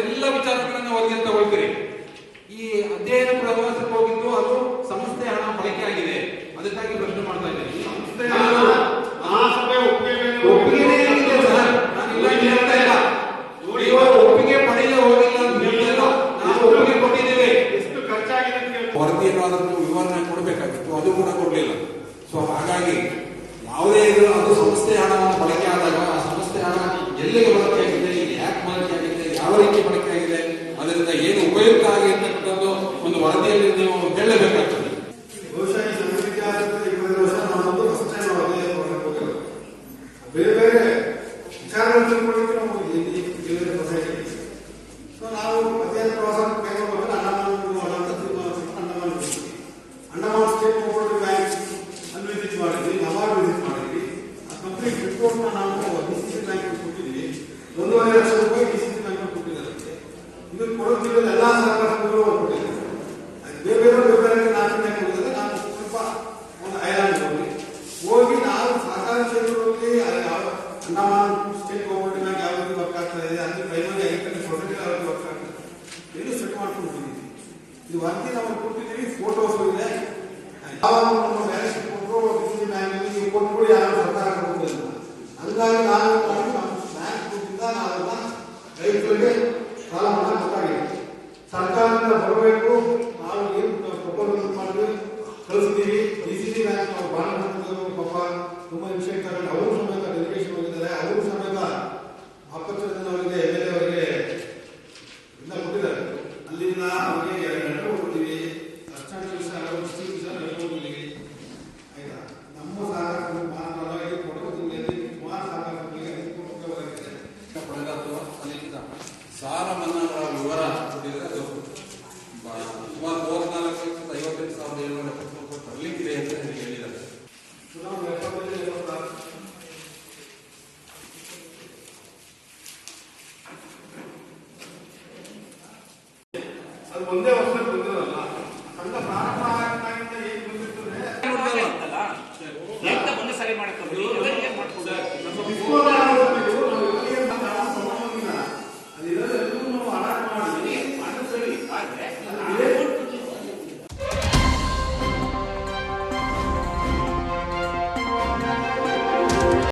ಎಲ್ಲ ವಿಚಾರಗಳನ್ನ ಅವರಿಗೆ ತಗೊಳ್ತೀರಿ ಈ ಅಧ್ಯಯನ ಪ್ರವಾಸಕ್ಕೆ ಹೋಗಿದ್ದು ಅದು ಸಂಸ್ಥೆ ಹಣ ಬಳಕೆ ಆಗಿದೆ. ಅದಕ್ಕಾಗಿ ಪ್ರಶ್ನೆ ಮಾಡ್ತಾ ಇದ್ದೀನಿ. ಸಂಸ್ಥೆ ಒಪ್ಪಿಗೆ ಒಪ್ಪಿಗೆ ಪಡೆಯಲು ಹೋಗಿಲ್ಲ ಅಂತ ಹೇಳಿಲ್ಲ ನಾವು ಒಪ್ಪಿಗೆ ಕೊಟ್ಟಿದ್ದೇವೆ. ಎಷ್ಟು ಖರ್ಚಾಗಿದೆ ವರದಿ ಏನಾದರೂ ವಿವರಣೆ ಕೊಡಬೇಕಾಗಿತ್ತು ಅದು ಕೂಡ ಕೊಡಲಿಲ್ಲ. ಸೊ ಹಾಗಾಗಿ ಯಾವುದೇ ಇದ್ರೂ ಅದು ಸಂಸ್ಥೆ ಹಣ ಬಳಕೆಯಾಗಿದೆ ಅದರಿಂದ ಏನು ಉಪಯುಕ್ತ ಆಗಿದೆ ಅಂತಕ್ಕಂಥದ್ದು ಒಂದು ವರದಿಯಲ್ಲಿ ನೀವು ಹೇಳಬೇಕಾಗ್ತದೆ ಬೇರೆ ಬೇರೆ ಸೊ ನಾವು ಅಂಡಮಾನ್ ಮಾಡಿದ್ವಿ ಮಾಡಿದ್ವಿ. ನಾವು ಲಕ್ಷ ರೂಪಾಯಿ ವರದಿ ನಾವು ಕೊಟ್ಟಿದ್ದೀವಿ ಫೋಟೋಸ್ ಇದೆ. ಯಾವಾಗ ನಮ್ಮ ಬ್ಯಾಲೆನ್ಸ್ ಕೊಟ್ಟರು ಡಿಸಿ ಬ್ಯಾಂಕ್ ನೀವು ಕೊಟ್ಬಿಡಿ ಯಾರು ಸರ್ಕಾರ ಕೊಡುವುದಿಲ್ಲ. ಹಂಗಾಗಿ ನಾನು ಮಾಡಿ ನಮ್ಮ ನಾವೆಲ್ಲ ರೈತರಿಗೆ ಸಾಲ ಗೊತ್ತಾಗಿದೆ ಸರ್ಕಾರದಿಂದ ಬರಬೇಕು, ನಾವು ಏನು ಪ್ರಪೋಸಲ್ ಮಾಡಿ ಕಳಿಸ್ತೀವಿ. ಡಿ ಸಿ ಸಿ ಬ್ಯಾಂಕ್ ನಾವು ಬಾಂಡ್ ಪಾಪ ತುಂಬ ವಿಷಯ ತಗೊಂಡು ಅವರು ಸಮೇತ ಡೆಲಿಗೇಷನ್ ಹೋಗಿದ್ದಾರೆ. ಅವರು ಸಮೇತ ಅಪ್ಪಚ್ಚರಿಂದ ಅವರಿಗೆ ಎಂ ಅವರಿಗೆ ಇಂದ ಕೊಟ್ಟಿದ್ದಾರೆ. ಅಲ್ಲಿಂದ ಅವರಿಗೆ ಅದು ಒಂದೇ ವರ್ಷ ಅಂತ ಸಣ್ಣ ಪ್ರಾರಂಭ ಆಗಿಂದ ಏನ್ ಬಂದಿರ್ತದೆ ಬಂದು ಸರಿ ಮಾಡ್ಕೊಂಡು ಅದು ಇರೋದೆಲ್ಲೂ ನಾವು ಹಾಳಾಗಿ ಮಾಡಿ. ಅನ್ನ ಆದ್ರೆ